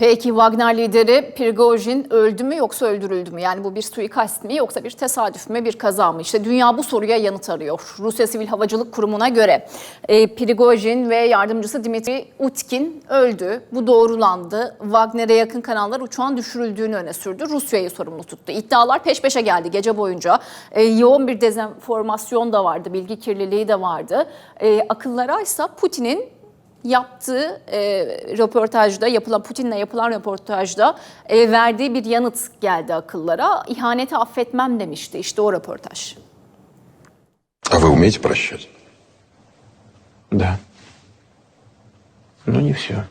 Peki Wagner lideri Prigojin öldü mü yoksa öldürüldü mü? Yani bu bir suikast mi yoksa bir tesadüf mü bir kaza mı? İşte dünya bu soruya yanıt arıyor. Rusya Sivil Havacılık Kurumu'na göre e, Prigojin ve yardımcısı Dimitri Utkin öldü. Bu doğrulandı. Wagner'e yakın kanallar uçağın düşürüldüğünü öne sürdü. Rusya'yı sorumlu tuttu. İddialar peş peşe geldi gece boyunca. E, yoğun bir dezenformasyon da vardı, bilgi kirliliği de vardı. E, akıllara ise Putin'in yaptığı e, röportajda yapılan Putin'le yapılan röportajda e, verdiği bir yanıt geldi akıllara. İhaneti affetmem demişti işte o röportaj. А вы умеете прощать? Да. Но не все.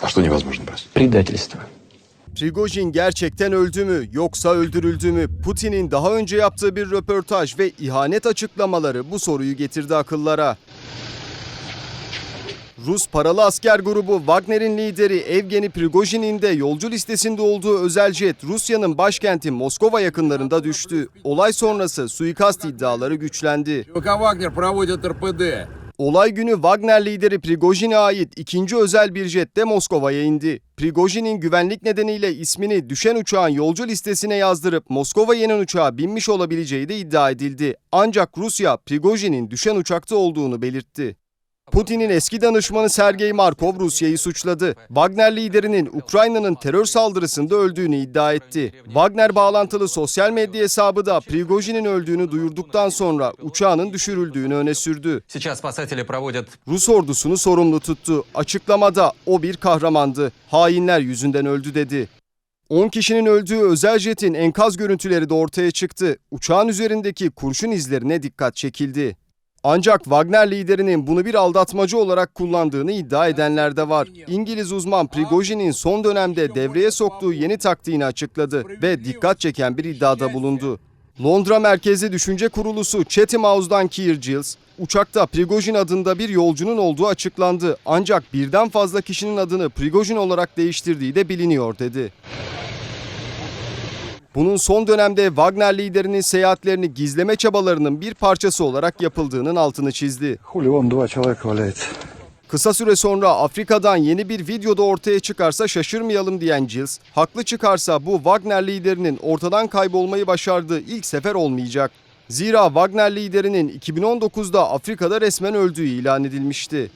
А что невозможно простить? Предательство. Prigojin gerçekten öldü mü yoksa öldürüldü mü? Putin'in daha önce yaptığı bir röportaj ve ihanet açıklamaları bu soruyu getirdi akıllara. Rus paralı asker grubu Wagner'in lideri Evgeni Prigojin'in de yolcu listesinde olduğu özel jet Rusya'nın başkenti Moskova yakınlarında düştü. Olay sonrası suikast iddiaları güçlendi. Olay günü Wagner lideri Prigojin'e ait ikinci özel bir jet de Moskova'ya indi. Prigojin'in güvenlik nedeniyle ismini düşen uçağın yolcu listesine yazdırıp Moskova yenen uçağa binmiş olabileceği de iddia edildi. Ancak Rusya Prigojin'in düşen uçakta olduğunu belirtti. Putin'in eski danışmanı Sergey Markov Rusya'yı suçladı. Wagner liderinin Ukrayna'nın terör saldırısında öldüğünü iddia etti. Wagner bağlantılı sosyal medya hesabı da Prigojin'in öldüğünü duyurduktan sonra uçağının düşürüldüğünü öne sürdü. Rus ordusunu sorumlu tuttu. Açıklamada o bir kahramandı. Hainler yüzünden öldü dedi. 10 kişinin öldüğü özel jetin enkaz görüntüleri de ortaya çıktı. Uçağın üzerindeki kurşun izlerine dikkat çekildi. Ancak Wagner liderinin bunu bir aldatmacı olarak kullandığını iddia edenler de var. İngiliz uzman Prigojin'in son dönemde devreye soktuğu yeni taktiğini açıkladı ve dikkat çeken bir iddiada bulundu. Londra merkezli düşünce kurulusu Chatham House'dan Keir Giles, uçakta Prigojin adında bir yolcunun olduğu açıklandı. Ancak birden fazla kişinin adını Prigojin olarak değiştirdiği de biliniyor dedi. Bunun son dönemde Wagner liderinin seyahatlerini gizleme çabalarının bir parçası olarak yapıldığının altını çizdi. Kısa süre sonra Afrika'dan yeni bir videoda ortaya çıkarsa şaşırmayalım diyen Gilles, haklı çıkarsa bu Wagner liderinin ortadan kaybolmayı başardığı ilk sefer olmayacak. Zira Wagner liderinin 2019'da Afrika'da resmen öldüğü ilan edilmişti.